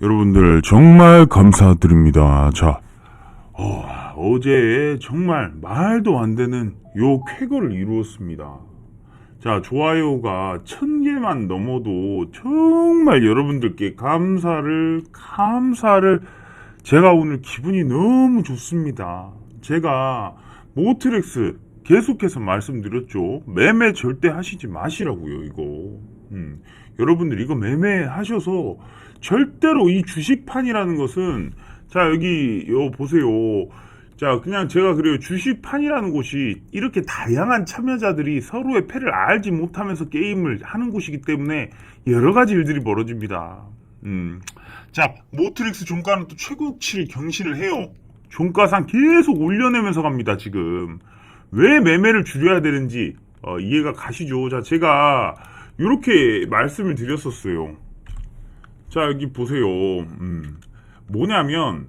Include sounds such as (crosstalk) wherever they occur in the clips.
여러분들 정말 감사드립니다. 자, 어, 제 정말 말도 안 되는 요 쾌거를 이루었습니다. 자, 좋아요가 천 개만 넘어도 정말 여러분들께 감사를, 감사를, 제가 오늘 기분이 너무 좋습니다. 제가 모트렉스 계속해서 말씀드렸죠. 매매 절대 하시지 마시라고요, 이거. 음, 여러분들 이거 매매 하셔서 절대로 이 주식판이라는 것은 자, 여기 요 보세요. 자, 그냥 제가 그래요. 주식판이라는 곳이 이렇게 다양한 참여자들이 서로의 패를 알지 못하면서 게임을 하는 곳이기 때문에 여러 가지 일들이 벌어집니다. 음. 자, 모트릭스 종가는 또 최고치를 경신을 해요. 종가상 계속 올려내면서 갑니다, 지금. 왜 매매를 줄여야 되는지 어, 이해가 가시죠? 자, 제가 이렇게 말씀을 드렸었어요. 자, 여기 보세요. 음. 뭐냐면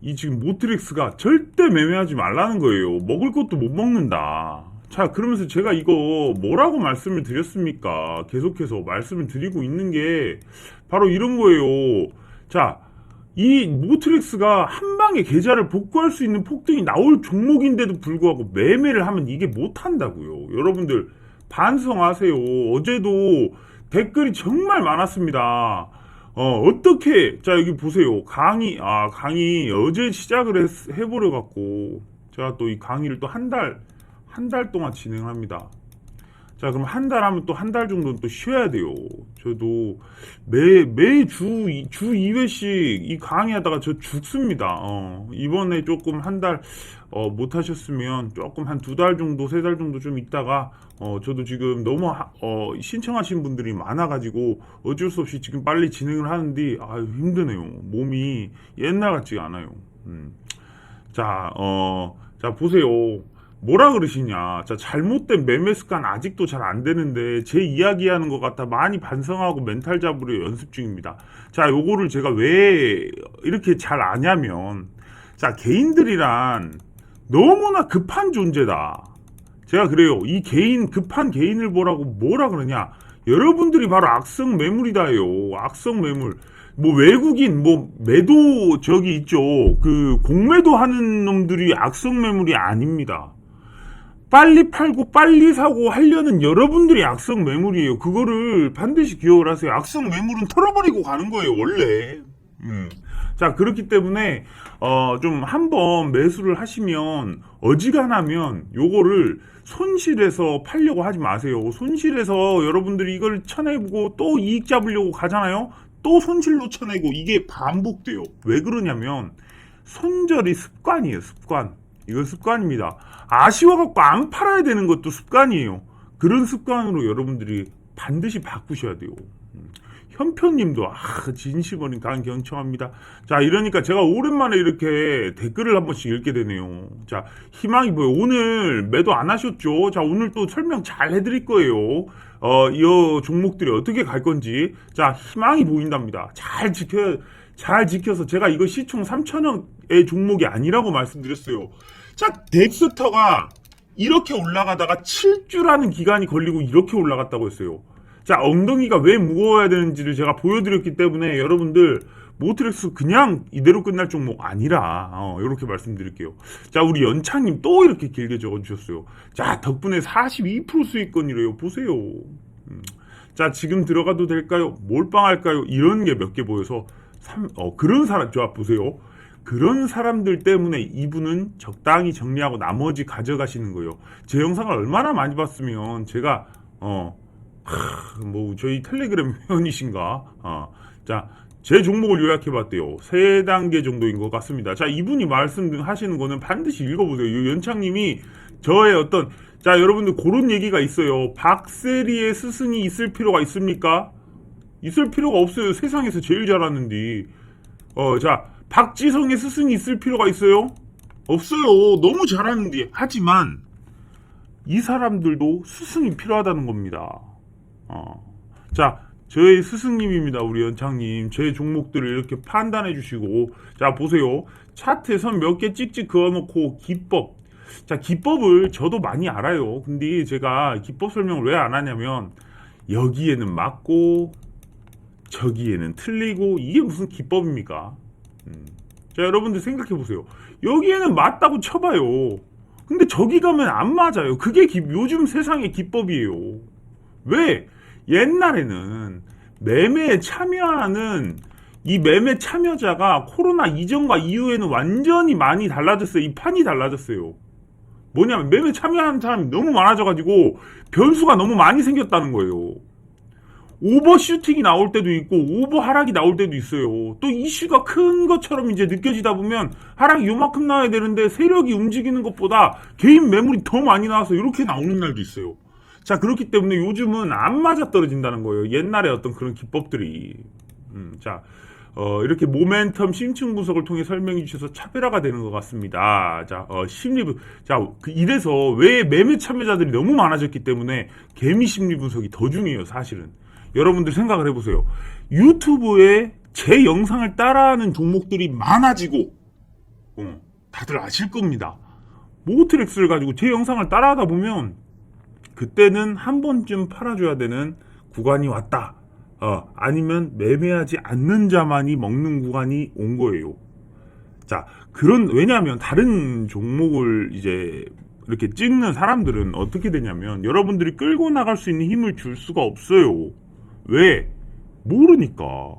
이 지금 모트릭스가 절대 매매하지 말라는 거예요. 먹을 것도 못 먹는다. 자, 그러면서 제가 이거 뭐라고 말씀을 드렸습니까? 계속해서 말씀을 드리고 있는 게 바로 이런 거예요. 자, 이 모트릭스가 한 방에 계좌를 복구할 수 있는 폭등이 나올 종목인데도 불구하고 매매를 하면 이게 못 한다고요. 여러분들 반성하세요. 어제도 댓글이 정말 많았습니다. 어, 어떻게, 자, 여기 보세요. 강의, 아, 강의 어제 시작을 했, 해버려 갖고, 제가 또 이 강의를 또 한 달, 한 달 동안 진행합니다. 자, 그럼 한 달 하면 또 한 달 정도는 또 쉬어야 돼요. 저도 매, 매주, 이- 주 2회씩 이 강의하다가 저 죽습니다. 어, 이번에 조금 한 달, 어, 못 하셨으면 조금 한 두 달 정도, 세 달 정도 좀 있다가, 어, 저도 지금 너무, 하- 어, 신청하신 분들이 많아 가지고 어쩔 수 없이 지금 빨리 진행을 하는데, 아유, 힘드네요. 몸이 옛날 같지가 않아요. 음. 자, 어, 자, 보세요. 뭐라 그러시냐. 자, 잘못된 매매 습관 아직도 잘 안 되는데, 제 이야기하는 것 같아 많이 반성하고 멘탈 잡으려 연습 중입니다. 자, 요거를 제가 왜 이렇게 잘 아냐면, 자, 개인들이란 너무나 급한 존재다. 제가 그래요. 이 개인, 급한 개인을 보라고 뭐라 그러냐. 여러분들이 바로 악성 매물이다요. 악성 매물. 뭐 외국인, 뭐 매도 저기 있죠. 그 공매도 하는 놈들이 악성 매물이 아닙니다. 빨리 팔고 빨리 사고 하려는 여러분들이 악성 매물이에요. 그거를 반드시 기억을 하세요. 악성 매물은 털어버리고 가는 거예요, 원래. 음. 자, 그렇기 때문에, 어, 좀 한번 매수를 하시면, 어지간하면, 요거를 손실해서 팔려고 하지 마세요. 손실해서 여러분들이 이걸 쳐내고 또 이익 잡으려고 가잖아요? 또 손실로 쳐내고 이게 반복돼요. 왜 그러냐면, 손절이 습관이에요, 습관. 이건 습관입니다. 아쉬워갖고 안 팔아야 되는 것도 습관이에요. 그런 습관으로 여러분들이 반드시 바꾸셔야 돼요. 음. 현표님도 아 진심 어린 강경 청합니다. 자 이러니까 제가 오랜만에 이렇게 댓글을 한 번씩 읽게 되네요. 자 희망이 뭐요? 오늘 매도 안 하셨죠? 자 오늘 또 설명 잘 해드릴 거예요. 어이 종목들이 어떻게 갈 건지 자 희망이 보인답니다. 잘 지켜 잘 지켜서 제가 이거 시총 3천억의 종목이 아니라고 말씀드렸어요. 자 덱스터가 이렇게 올라가다가 7주라는 기간이 걸리고 이렇게 올라갔다고 했어요. 자, 엉덩이가 왜 무거워야 되는지를 제가 보여드렸기 때문에 여러분들 모트렉스 그냥 이대로 끝날 종목 아니라 어, 이렇게 말씀드릴게요. 자, 우리 연창님 또 이렇게 길게 적어주셨어요. 자, 덕분에 42% 수익권이래요. 보세요. 음. 자, 지금 들어가도 될까요? 몰빵할까요? 이런 게 몇 개 보여서 삼- 어, 그런 사람, 저 보세요. 그런 사람들 때문에 이분은 적당히 정리하고 나머지 가져가시는 거예요. 제 영상을 얼마나 많이 봤으면 제가 어, 크, 뭐 저희 텔레그램 (laughs) 회원이신가? 어, 자, 제 종목을 요약해 봤대요. 세 단계 정도인 것 같습니다. 자, 이분이 말씀하시는 거는 반드시 읽어보세요. 이 연창님이 저의 어떤 자, 여러분들 그런 얘기가 있어요. 박세리의 스승이 있을 필요가 있습니까? 있을 필요가 없어요. 세상에서 제일 잘하는데. 어, 자, 박지성의 스승이 있을 필요가 있어요? 없어요. 너무 잘하는데. 하지만, 이 사람들도 스승이 필요하다는 겁니다. 어. 자, 저의 스승님입니다. 우리 연창님. 제 종목들을 이렇게 판단해 주시고. 자, 보세요. 차트에 선몇 개 찍찍 그어놓고 기법. 자, 기법을 저도 많이 알아요. 근데 제가 기법 설명을 왜 안 하냐면, 여기에는 맞고, 저기에는 틀리고 이게 무슨 기법입니까? 음. 자 여러분들 생각해 보세요. 여기에는 맞다고 쳐봐요. 근데 저기 가면 안 맞아요. 그게 기- 요즘 세상의 기법이에요. 왜? 옛날에는 매매에 참여하는 이 매매 참여자가 코로나 이전과 이후에는 완전히 많이 달라졌어요. 이 판이 달라졌어요. 뭐냐면 매매 참여하는 사람이 너무 많아져가지고 변수가 너무 많이 생겼다는 거예요. 오버슈팅이 나올 때도 있고 오버 하락이 나올 때도 있어요. 또 이슈가 큰 것처럼 이제 느껴지다 보면 하락이 요만큼 나와야 되는데 세력이 움직이는 것보다 개인 매물이 더 많이 나와서 이렇게 나오는 날도 있어요. 자 그렇기 때문에 요즘은 안 맞아 떨어진다는 거예요. 옛날에 어떤 그런 기법들이. 음, 자 어, 이렇게 모멘텀 심층 분석을 통해 설명해 주셔서 차별화가 되는 것 같습니다. 자, 어, 심리 분, 자, 그 이래서 왜 매매 참여자들이 너무 많아졌기 때문에 개미 심리 분석이 더 중요해요, 사실은. 여러분들 생각을 해보세요. 유튜브에 제 영상을 따라하는 종목들이 많아지고, 어, 다들 아실 겁니다. 모트렉스를 가지고 제 영상을 따라하다 보면, 그때는 한 번쯤 팔아줘야 되는 구간이 왔다. 어, 아니면 매매하지 않는 자만이 먹는 구간이 온 거예요. 자, 그런, 왜냐하면 다른 종목을 이제 이렇게 찍는 사람들은 어떻게 되냐면 여러분들이 끌고 나갈 수 있는 힘을 줄 수가 없어요. 왜? 모르니까.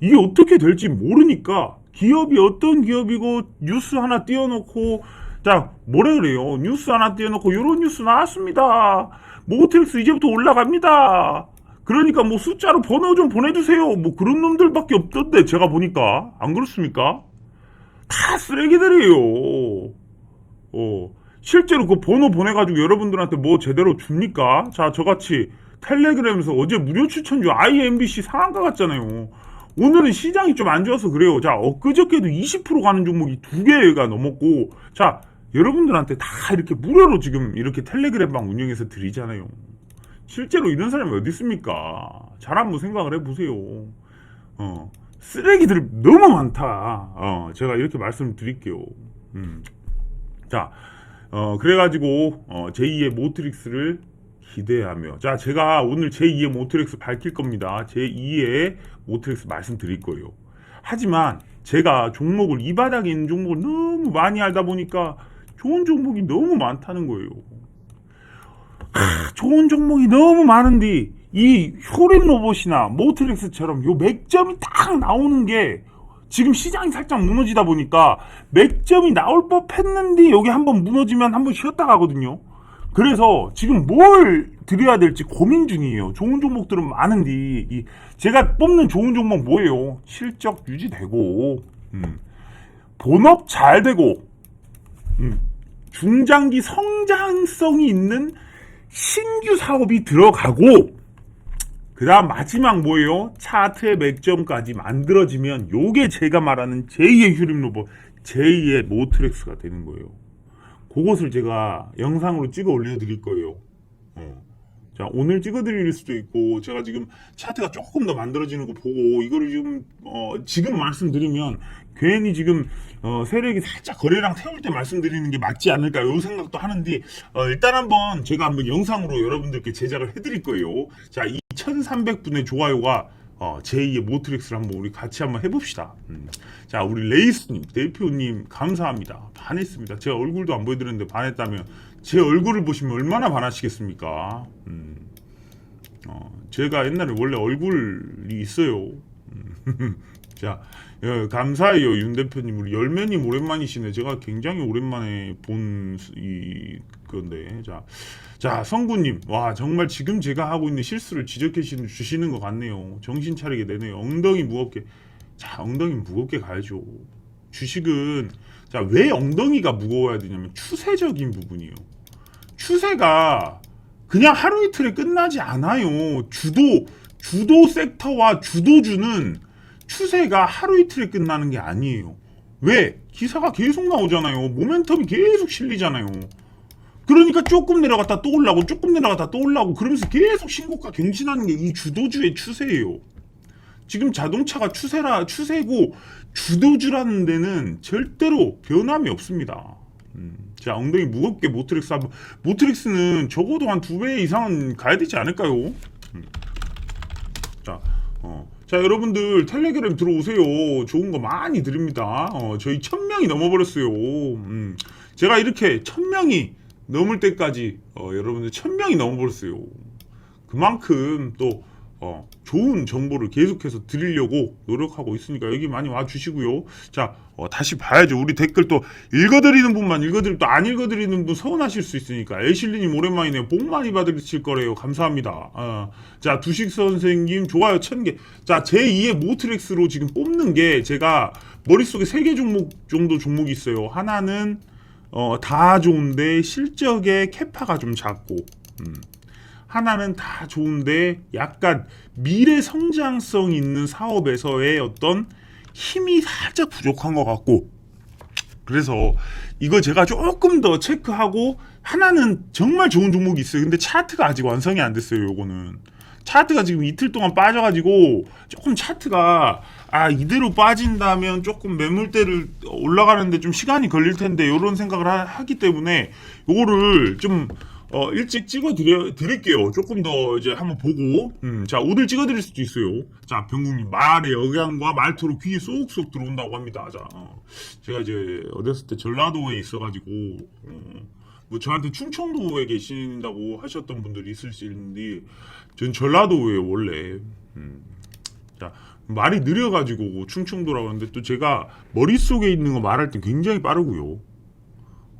이게 어떻게 될지 모르니까 기업이 어떤 기업이고 뉴스 하나 띄워놓고 자 뭐래 그래요? 뉴스 하나 띄워놓고 요런 뉴스 나왔습니다. 모텔스 이제부터 올라갑니다. 그러니까 뭐 숫자로 번호 좀 보내주세요. 뭐 그런 놈들밖에 없던데 제가 보니까. 안 그렇습니까? 다 쓰레기들이에요. 어 실제로 그 번호 보내가지고 여러분들한테 뭐 제대로 줍니까? 자 저같이 텔레그램에서 어제 무료 추천주 IMBC 상한가 갔잖아요 오늘은 시장이 좀 안 좋아서 그래요. 자, 엊그저께도 20% 가는 종목이 두 개가 넘었고, 자, 여러분들한테 다 이렇게 무료로 지금 이렇게 텔레그램방 운영해서 드리잖아요. 실제로 이런 사람이 어디 있습니까? 잘 한번 생각을 해보세요. 어, 쓰레기들이 너무 많다. 어, 제가 이렇게 말씀을 드릴게요. 음. 자, 어, 그래가지고, 어, 제2의 모트릭스를 기대하며. 자, 제가 오늘 제2의 모트릭스 밝힐 겁니다. 제2의 모트릭스 말씀드릴 거예요. 하지만 제가 종목을, 이 바닥에 있는 종목을 너무 많이 알다 보니까 좋은 종목이 너무 많다는 거예요. 하, 좋은 종목이 너무 많은데, 이 효린 로봇이나 모트릭스처럼 요 맥점이 딱 나오는 게 지금 시장이 살짝 무너지다 보니까 맥점이 나올 법 했는데 여기 한번 무너지면 한번 쉬었다 가거든요. 그래서 지금 뭘 드려야 될지 고민 중이에요. 좋은 종목들은 많은데 이 제가 뽑는 좋은 종목 뭐예요? 실적 유지되고 음, 본업 잘 되고 음, 중장기 성장성이 있는 신규 사업이 들어가고 그 다음 마지막 뭐예요? 차트의 맥점까지 만들어지면 요게 제가 말하는 제2의 휴림 로봇 제2의 모트렉스가 되는 거예요. 그것을 제가 영상으로 찍어 올려드릴 거예요. 어. 자, 오늘 찍어드릴 수도 있고, 제가 지금 차트가 조금 더 만들어지는 거 보고, 이거를 지금, 어, 지금 말씀드리면, 괜히 지금, 어, 세력이 살짝 거래량 태울 때 말씀드리는 게 맞지 않을까, 요 생각도 하는데, 어, 일단 한번 제가 한번 영상으로 여러분들께 제작을 해드릴 거예요. 자, 이 1300분의 좋아요가, 어, 제2의 모트릭스를 한번 우리 같이 한번 해봅시다. 음. 자, 우리 레이스님, 대표님, 감사합니다. 반했습니다. 제 얼굴도 안 보여드렸는데 반했다면, 제 얼굴을 보시면 얼마나 반하시겠습니까? 음. 어, 제가 옛날에 원래 얼굴이 있어요. 음. (laughs) 자, 예, 감사해요, 윤 대표님. 우리 열매님 오랜만이시네. 제가 굉장히 오랜만에 본 이 건데. 자, 자, 성구님. 와, 정말 지금 제가 하고 있는 실수를 지적해 주시는- 것 같네요. 정신 차리게 되네요. 엉덩이 무겁게. 자, 엉덩이 무겁게 가야죠. 주식은, 자, 왜 엉덩이가 무거워야 되냐면 추세적인 부분이에요. 추세가 그냥 하루 이틀에 끝나지 않아요. 주도, 주도 섹터와 주도주는 추세가 하루 이틀에 끝나는 게 아니에요. 왜? 기사가 계속 나오잖아요. 모멘텀이 계속 실리잖아요. 그러니까 조금 내려갔다 또 올라고 조금 내려갔다 또 올라고 그러면서 계속 신고가 갱신하는 게 이 주도주의 추세예요. 지금 자동차가 추세라 추세고 주도주라는 데는 절대로 변함이 없습니다. 음, 자 엉덩이 무겁게 모트릭스 한번 모트릭스는 적어도 한 두 배 이상은 가야 되지 않을까요? 음. 자 어. 자 여러분들 텔레그램 들어오세요. 좋은 거 많이 드립니다. 어, 저희 천 명이 넘어버렸어요. 음. 제가 이렇게 천 명이 넘을 때까지 어, 여러분들 천 명이 넘어버렸어요. 그만큼 또 어, 좋은 정보를 계속해서 드리려고 노력하고 있으니까 여기 많이 와주시고요. 자, 어, 다시 봐야죠. 우리 댓글 또 읽어드리는 분만 읽어드리고 또 안 읽어드리는 분 서운하실 수 있으니까 애실리님 오랜만이네요. 복 많이 받으실 거래요. 감사합니다. 어, 자, 두식 선생님 좋아요 천 개. 자, 제 2의 모트렉스로 지금 뽑는 게 제가 머릿속에 세개 종목 정도 종목이 있어요. 하나는 어, 다 좋은데 실적의 캐파가 좀 작고. 음. 하나는 다 좋은데 약간 미래 성장성 있는 사업에서의 어떤 힘이 살짝 부족한 것 같고 그래서 이거 제가 조금 더 체크하고 하나는 정말 좋은 종목이 있어요. 근데 차트가 아직 완성이 안 됐어요. 요거는 차트가 지금 이틀 동안 빠져가지고 조금 차트가 아 이대로 빠진다면 조금 매물대를 올라가는데 좀 시간이 걸릴 텐데 이런 생각을 하, 기 때문에 요거를 좀 어, 일찍 찍어 드려, 드릴게요. 조금 더 이제 한번 보고. 음, 자, 오늘 찍어 드릴 수도 있어요. 자, 병국님, 말의 억양과 말투로 귀에 쏙쏙 들어온다고 합니다. 자, 어, 제가 이제 어렸을 때 전라도에 있어가지고, 어, 뭐 저한테 충청도에 계신다고 하셨던 분들이 있을 수 있는데, 전 전라도에 원래, 음, 자, 말이 느려가지고 충청도라고 하는데 또 제가 머릿속에 있는 거 말할 때 굉장히 빠르고요.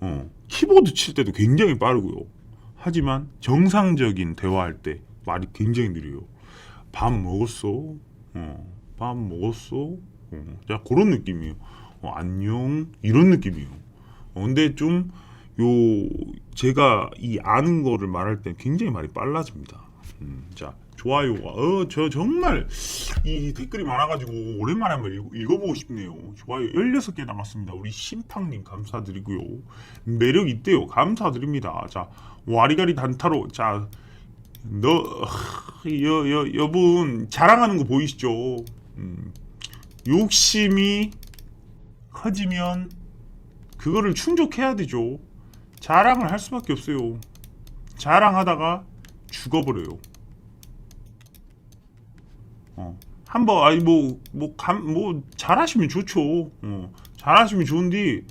어, 키보드 칠 때도 굉장히 빠르고요. 하지만 정상적인 대화할 때 말이 굉장히 느려요. 밥 먹었어? 어, 밥 먹었어? 어, 자, 그런 느낌이에요. 어, 안녕? 이런 느낌이에요. 어, 근데 좀, 요, 제가 이 아는 거를 말할 때 굉장히 말이 빨라집니다. 음, 자, 좋아요가, 어, 저 정말 이 댓글이 많아가지고 오랜만에 한번 읽, 읽어보고 싶네요. 좋아요 16개 남았습니다. 우리 심팡님 감사드리고요. 매력 있대요. 감사드립니다. 자, 와리가리 단타로, 자, 너, 여, 여, 여분, 자랑하는 거 보이시죠? 음, 욕심이 커지면 그거를 충족해야 되죠. 자랑을 할 수밖에 없어요. 자랑하다가 죽어버려요. 어. 한번 아니 뭐뭐감뭐 잘하시면 좋죠. 어. 잘하시면 좋은데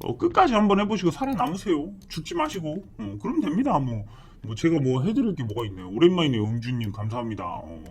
어, 끝까지 한번 해보시고 살아남으세요. 죽지 마시고. 어, 그럼 됩니다. 뭐. 뭐 제가 뭐 해드릴 게 뭐가 있나요? 오랜만이네요, 응주님 감사합니다. 어,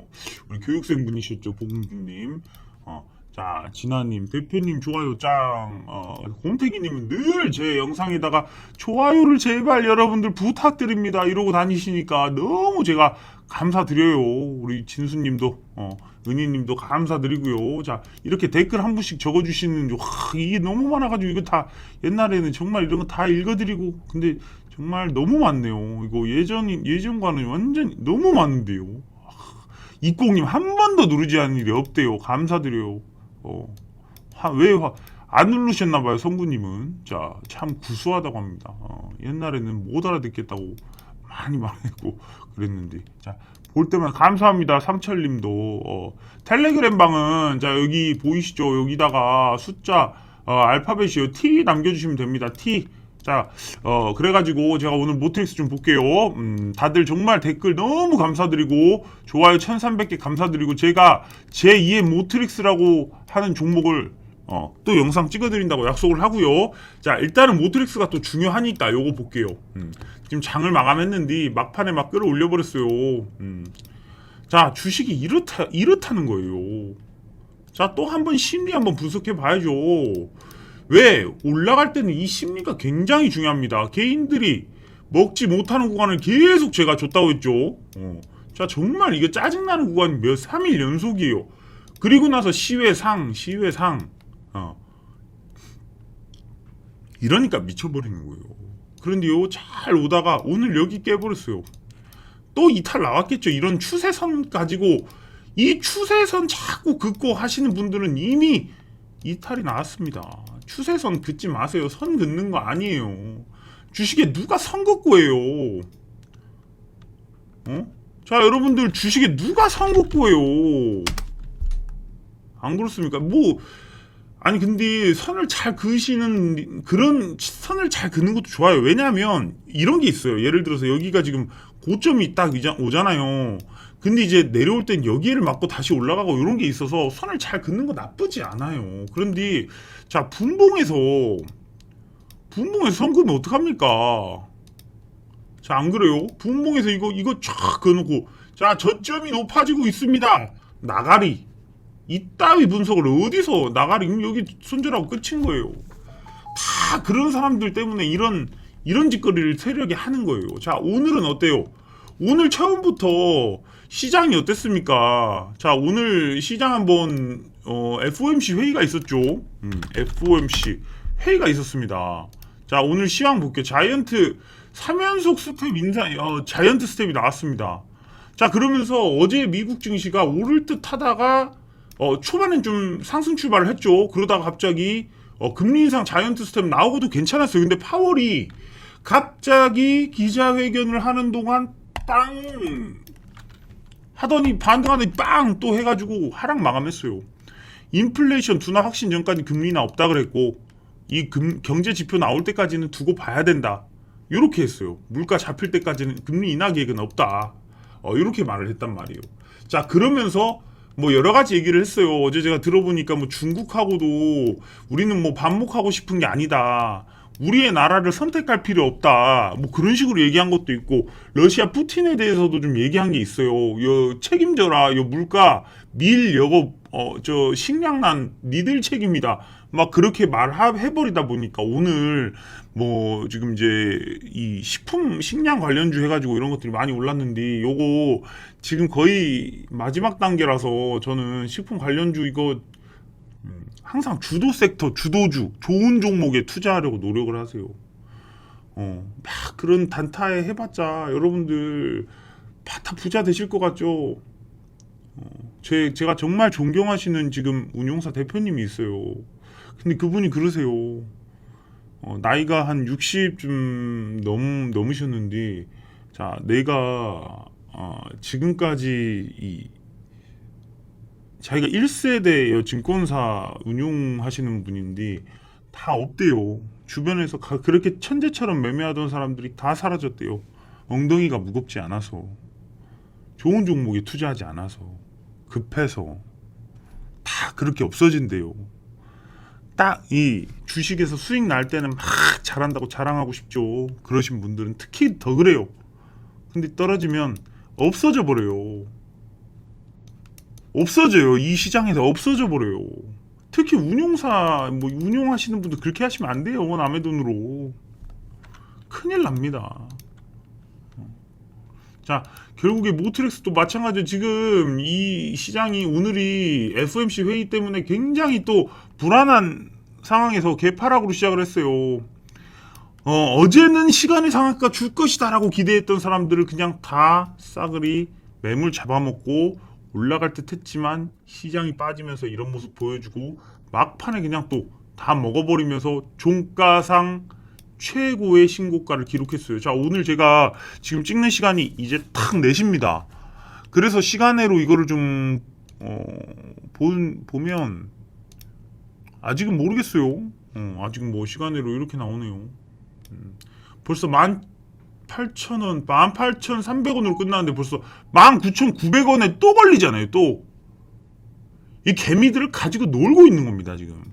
우리 교육생 분이셨죠, 봉준님. 어, 자, 진아님, 대표님 좋아요 짱. 어, 공태기님은 늘 제 영상에다가 좋아요를 제발 여러분들 부탁드립니다. 이러고 다니시니까 너무 제가 감사드려요. 우리 진수님도, 어, 은희님도 감사드리고요. 자, 이렇게 댓글 한 분씩 적어주시는, 와, 이게 너무 많아가지고 이거 다 옛날에는 정말 이런 거 다 읽어드리고, 근데 정말 너무 많네요. 이거 예전, 예전과는 완전 너무 많은데요. 이공님 한 번도 누르지 않은 일이 없대요. 감사드려요. 어, 왜안 누르셨나봐요, 성구님은. 자, 참 구수하다고 합니다. 어, 옛날에는 못 알아듣겠다고 많이 말했고 그랬는데. 자, 볼 때만 감사합니다, 상철님도. 어, 텔레그램 방은 자 여기 보이시죠? 여기다가 숫자 어, 알파벳이요. T 남겨주시면 됩니다. T. 자, 어, 그래가지고 제가 오늘 모트릭스 좀 볼게요. 음, 다들 정말 댓글 너무 감사드리고, 좋아요 1300개 감사드리고, 제가 제2의 모트릭스라고 하는 종목을 어, 또 영상 찍어드린다고 약속을 하고요. 자, 일단은 모트릭스가 또 중요하니까 요거 볼게요. 음, 지금 장을 마감했는데 막판에 막 끌어올려 버렸어요. 음. 자, 주식이 이렇다 이렇다는 거예요. 자, 또 한번 심리 한번 분석해 봐야죠. 왜 올라갈 때는 이 심리가 굉장히 중요합니다. 개인들이 먹지 못하는 구간을 계속 제가 줬다고 했죠. 어. 자 정말 이게 짜증나는 구간이 몇 3일 연속이에요. 그리고 나서 시외상 시외상 어. 이러니까 미쳐버리는 거예요. 그런데요 잘 오다가 오늘 여기 깨버렸어요. 또 이탈 나왔겠죠. 이런 추세선 가지고 이 추세선 자꾸 긋고 하시는 분들은 이미 이탈이 나왔습니다. 추세선 긋지 마세요. 선 긋는 거 아니에요. 주식에 누가 선 긋고 해요? 어? 자, 여러분들 주식에 누가 선 긋고 해요? 안 그렇습니까? 뭐 아니 근데 선을 잘 그으시는 그런 선을 잘 그는 것도 좋아요. 왜냐하면 이런 게 있어요. 예를 들어서 여기가 지금 고점이 딱 오잖아요. 근데 이제 내려올 땐 여기를 맞고 다시 올라가고 이런 게 있어서 선을 잘 긋는 거 나쁘지 않아요. 그런데 자 분봉에서 분봉에서 선 그으면 어떡합니까? 자 안 그래요? 분봉에서 이거 이거 쫙 그어놓고 자 저점이 높아지고 있습니다. 나가리 이따위 분석을 어디서 나가리 여기 손절하고 끝인 거예요. 다 그런 사람들 때문에 이런 이런 짓거리를 세력이 하는 거예요. 자 오늘은 어때요? 오늘 처음부터 시장이 어땠습니까? 자 오늘 시장 한번 어, FOMC 회의가 있었죠. 음, FOMC 회의가 있었습니다. 자 오늘 시황 볼게요. 자이언트 3연속 스텝 인상, 어, 자이언트 스텝이 나왔습니다. 자 그러면서 어제 미국 증시가 오를 듯 하다가 어, 초반엔 좀 상승 출발을 했죠. 그러다가 갑자기 어, 금리 인상 자이언트 스텝 나오고도 괜찮았어요. 근데 파월이 갑자기 기자회견을 하는 동안 빵 하더니 반등하더니 빵 또 해가지고 하락 마감했어요. 인플레이션 둔화 확신 전까지 금리나 없다 그랬고 이 금, 경제 지표 나올 때까지는 두고 봐야 된다. 이렇게 했어요. 물가 잡힐 때까지는 금리 인하 계획은 없다. 어, 이렇게 말을 했단 말이에요. 자 그러면서 뭐 여러 가지 얘기를 했어요. 어제 제가 들어보니까 뭐 중국하고도 우리는 뭐 반목하고 싶은 게 아니다. 우리의 나라를 선택할 필요 없다. 뭐 그런 식으로 얘기한 것도 있고 러시아 푸틴에 대해서도 좀 얘기한 게 있어요. 요 책임져라. 요 물가 밀 여거 어 저 식량난 니들 책임이다. 막 그렇게 말해 버리다 보니까 오늘 뭐 지금 이제 이 식품 식량 관련주 해가지고 이런 것들이 많이 올랐는데 요거 지금 거의 마지막 단계라서 저는 식품 관련주 이거 음, 항상 주도 섹터 주도주 좋은 종목에 투자하려고 노력을 하세요. 어, 막 그런 단타에 해봤자 여러분들 다 부자 되실 것 같죠? 어, 제, 제가 정말 존경하시는 지금 운용사 대표님이 있어요. 근데 그분이 그러세요. 어, 나이가 한 60좀 넘, 넘으셨는데, 자, 내가, 어, 지금까지 이, 자기가 1세대 증권사 운용하시는 분인데, 다 없대요. 주변에서 가- 그렇게 천재처럼 매매하던 사람들이 다 사라졌대요. 엉덩이가 무겁지 않아서. 좋은 종목에 투자하지 않아서. 급해서. 다 그렇게 없어진대요. 딱 이 주식에서 수익 날 때는 막 잘한다고 자랑하고 싶죠. 그러신 분들은 특히 더 그래요. 근데 떨어지면 없어져 버려요. 없어져요. 이 시장에서 없어져 버려요. 특히 운용사 뭐 운용하시는 분들 그렇게 하시면 안 돼요. 남의 돈으로 큰일 납니다. 자 결국에 모트렉스도 마찬가지로 지금 이 시장이 오늘이 FOMC 회의 때문에 굉장히 또 불안한 상황에서 개파락으로 시작을 했어요. 어, 어제는 시간의 상한가 줄 것이다라고 기대했던 사람들을 그냥 다 싸그리 매물 잡아먹고 올라갈 듯 했지만 시장이 빠지면서 이런 모습 보여주고 막판에 그냥 또 다 먹어버리면서 종가상 최고의 신고가를 기록했어요. 자, 오늘 제가 지금 찍는 시간이 이제 탁 4시입니다. 그래서 시간으로 이거를 좀, 어, 본, 보면, 아직은 모르겠어요. 어, 아직 뭐 시간으로 이렇게 나오네요. 음, 벌써 18,000원, 18,300원으로 끝났는데 벌써 19,900원에 또 걸리잖아요, 또. 이 개미들을 가지고 놀고 있는 겁니다, 지금.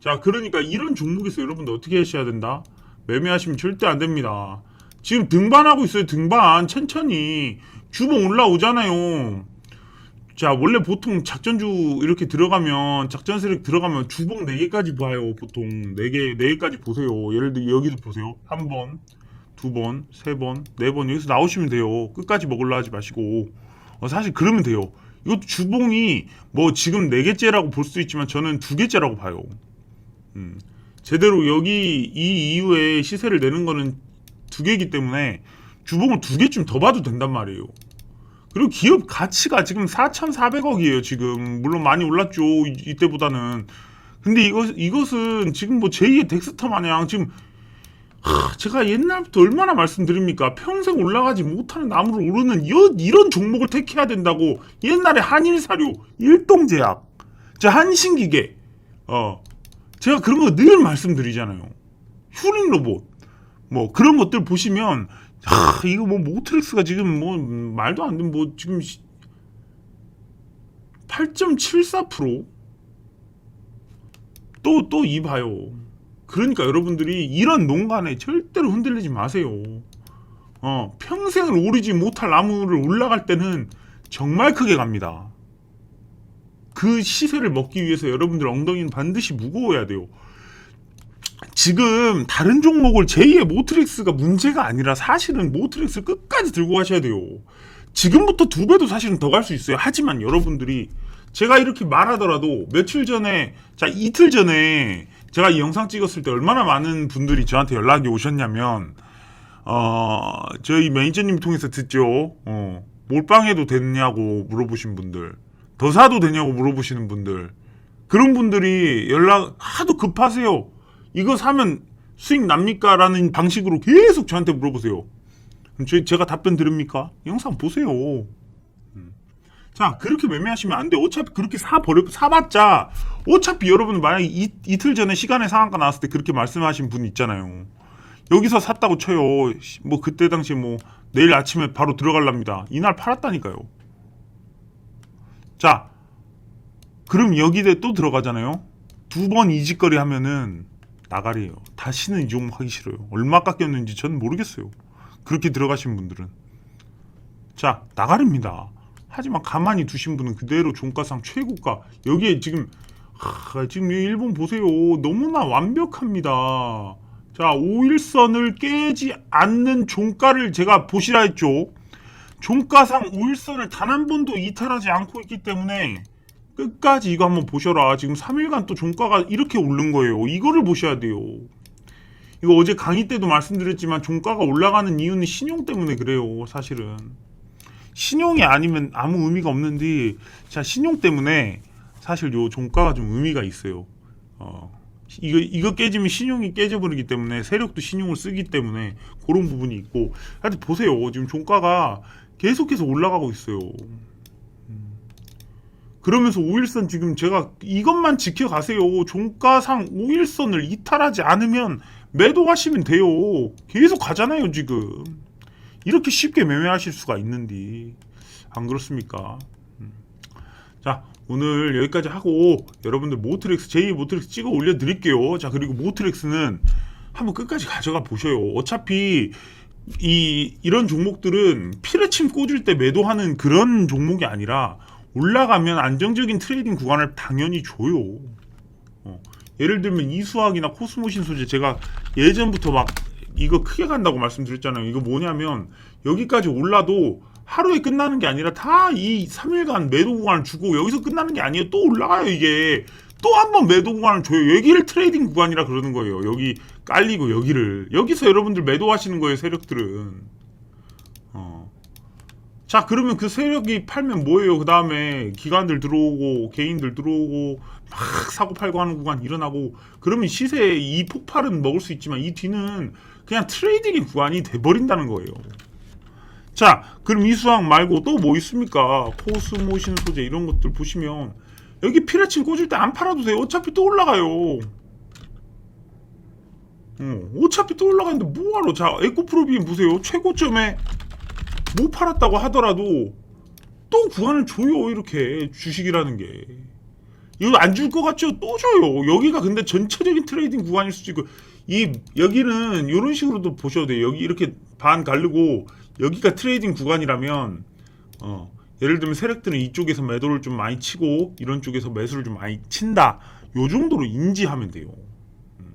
자, 그러니까 이런 종목에서 여러분들 어떻게 하셔야 된다? 매매하시면 절대 안 됩니다. 지금 등반하고 있어요, 등반. 천천히. 주봉 올라오잖아요. 자, 원래 보통 작전주 이렇게 들어가면, 작전 세력 들어가면 주봉 4개까지 봐요, 보통. 4개, 4개까지 보세요. 예를 들어 여기도 보세요. 한 번, 두 번, 세 번, 네 번, 여기서 나오시면 돼요. 끝까지 먹으려 하지 마시고. 어, 사실 그러면 돼요. 이것도 주봉이 뭐 지금 4개째라고 볼 수 있지만 저는 2개째라고 봐요. 음, 제대로 여기 이 이후에 시세를 내는 거는 두 개이기 때문에 주봉을 두 개쯤 더 봐도 된단 말이에요. 그리고 기업 가치가 지금 4,400억이에요. 지금 물론 많이 올랐죠. 이- 이때보다는. 근데 이것 이것은 지금 뭐 제2의 덱스터 마냥 지금 하, 제가 옛날부터 얼마나 말씀드립니까? 평생 올라가지 못하는 나무를 오르는 이, 이런 종목을 택해야 된다고 옛날에 한일사료, 일동제약, 저 한신기계, 어 제가 그런 거 늘 말씀드리잖아요. 휴링 로봇 뭐 그런 것들 보시면 하, 이거 뭐 모트렉스가 지금 뭐 말도 안 되는 뭐 지금 8.74%? 또 또 이 봐요. 그러니까 여러분들이 이런 농간에 절대로 흔들리지 마세요. 어, 평생을 오르지 못할 나무를 올라갈 때는 정말 크게 갑니다. 그 시세를 먹기 위해서 여러분들 엉덩이는 반드시 무거워야 돼요. 지금 다른 종목을 제2의 모트렉스가 문제가 아니라 사실은 모트렉스 끝까지 들고 가셔야 돼요. 지금부터 두 배도 사실은 더 갈 수 있어요. 하지만 여러분들이 제가 이렇게 말하더라도 며칠 전에 자 이틀 전에 제가 이 영상 찍었을 때 얼마나 많은 분들이 저한테 연락이 오셨냐면 어 저희 매니저님 통해서 듣죠. 어 몰빵해도 되냐고 물어보신 분들, 더 사도 되냐고 물어보시는 분들, 그런 분들이 연락 하도 급하세요. 이거 사면 수익 납니까? 라는 방식으로 계속 저한테 물어보세요. 그럼 저, 제가 답변 들읍니까? 영상 보세요. 음. 자, 그렇게 매매하시면 안 돼. 어차피 그렇게 사 버려, 사봤자, 어차피 여러분 만약에 이, 이틀 전에 시간의 상한가 나왔을 때 그렇게 말씀하신 분 있잖아요. 여기서 샀다고 쳐요. 씨, 뭐 그때 당시 뭐 내일 아침에 바로 들어갈랍니다. 이날 팔았다니까요. 자, 그럼 여기에 또 들어가잖아요. 두 번 이직거리 하면은 나가리예요. 다시는 이 종목 하기 싫어요. 얼마 깎였는지 저는 모르겠어요. 그렇게 들어가신 분들은 자 나가립니다. 하지만 가만히 두신 분은 그대로 종가상 최고가 여기에 지금 하, 지금 이 일본 보세요. 너무나 완벽합니다. 자 5일선을 깨지 않는 종가를 제가 보시라 했죠. 종가상 5일선을 단 한 번도 이탈하지 않고 있기 때문에 끝까지 이거 한번 보셔라. 지금 3일간 또 종가가 이렇게 오른 거예요. 이거를 보셔야 돼요. 이거 어제 강의 때도 말씀드렸지만 종가가 올라가는 이유는 신용 때문에 그래요. 사실은. 신용이 아니면 아무 의미가 없는데 자 신용 때문에 사실 요 종가가 좀 의미가 있어요. 어, 이거 이거 깨지면 신용이 깨져버리기 때문에 세력도 신용을 쓰기 때문에 그런 부분이 있고 하여튼 보세요. 지금 종가가 계속해서 올라가고 있어요. 그러면서 5일선 지금 제가 이것만 지켜가세요. 종가상 5일선을 이탈하지 않으면 매도하시면 돼요. 계속 가잖아요, 지금. 이렇게 쉽게 매매하실 수가 있는데. 안 그렇습니까? 음. 자, 오늘 여기까지 하고 여러분들 모트렉스, 제2 모트렉스 찍어 올려 드릴게요. 자, 그리고 모트렉스는 한번 끝까지 가져가 보셔요. 어차피 이 이런 종목들은 피레침 꽂을 때 매도하는 그런 종목이 아니라 올라가면 안정적인 트레이딩 구간을 당연히 줘요. 어, 예를 들면 이수학이나 코스모신 소재 제가 예전부터 막 이거 크게 간다고 말씀드렸잖아요. 이거 뭐냐면 여기까지 올라도 하루에 끝나는 게 아니라 다 이 3일간 매도 구간을 주고 여기서 끝나는 게 아니에요. 또 올라가요 이게. 또 한 번 매도 구간을 줘요. 여기를 트레이딩 구간이라 그러는 거예요. 여기 깔리고 여기를. 여기서 여러분들 매도하시는 거예요. 세력들은. 어. 자 그러면 그 세력이 팔면 뭐예요? 그 다음에 기관들 들어오고 개인들 들어오고 막 사고 팔고 하는 구간 일어나고 그러면 시세 이 폭발은 먹을 수 있지만 이 뒤는 그냥 트레이딩의 구간이 돼버린다는 거예요. 자 그럼 이 수학 말고 또 뭐 있습니까? 코스모신 소재 이런 것들 보시면 여기 피레침 꽂을 때 안 팔아도 돼요. 어차피 또 올라가요. 어, 어차피 또 올라가는데 뭐하러 자 에코프로비엔 보세요. 최고점에 못 팔았다고 하더라도 또 구간을 줘요 이렇게 주식이라는 게 이거 안 줄 것 같죠 또 줘요 여기가 근데 전체적인 트레이딩 구간일 수도 있고 이 여기는 이런 식으로도 보셔도 돼요 여기 이렇게 반 가르고 여기가 트레이딩 구간이라면 어 예를 들면 세력들은 이쪽에서 매도를 좀 많이 치고 이런 쪽에서 매수를 좀 많이 친다 요 정도로 인지하면 돼요 음.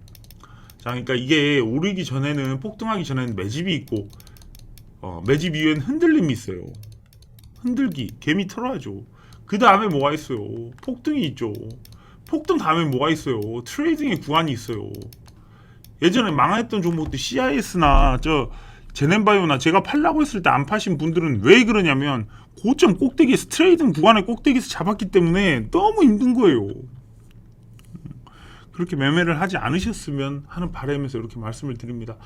자 그러니까 이게 오르기 전에는 폭등하기 전에는 매집이 있고 어, 매집 이후엔 흔들림이 있어요. 흔들기, 개미 털어야죠. 그 다음에 뭐가 있어요? 폭등이 있죠. 폭등 다음에 뭐가 있어요? 트레이딩의 구간이 있어요. 예전에 망했던 종목들 CIS나 저 제넨바이오나 제가 팔라고 했을 때 안 파신 분들은 왜 그러냐면 고점 꼭대기에서 트레이딩 구간의 꼭대기에서 잡았기 때문에 너무 힘든 거예요. 그렇게 매매를 하지 않으셨으면 하는 바람에서 이렇게 말씀을 드립니다.